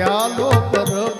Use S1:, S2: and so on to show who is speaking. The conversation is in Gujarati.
S1: પ્યાલો પરબનો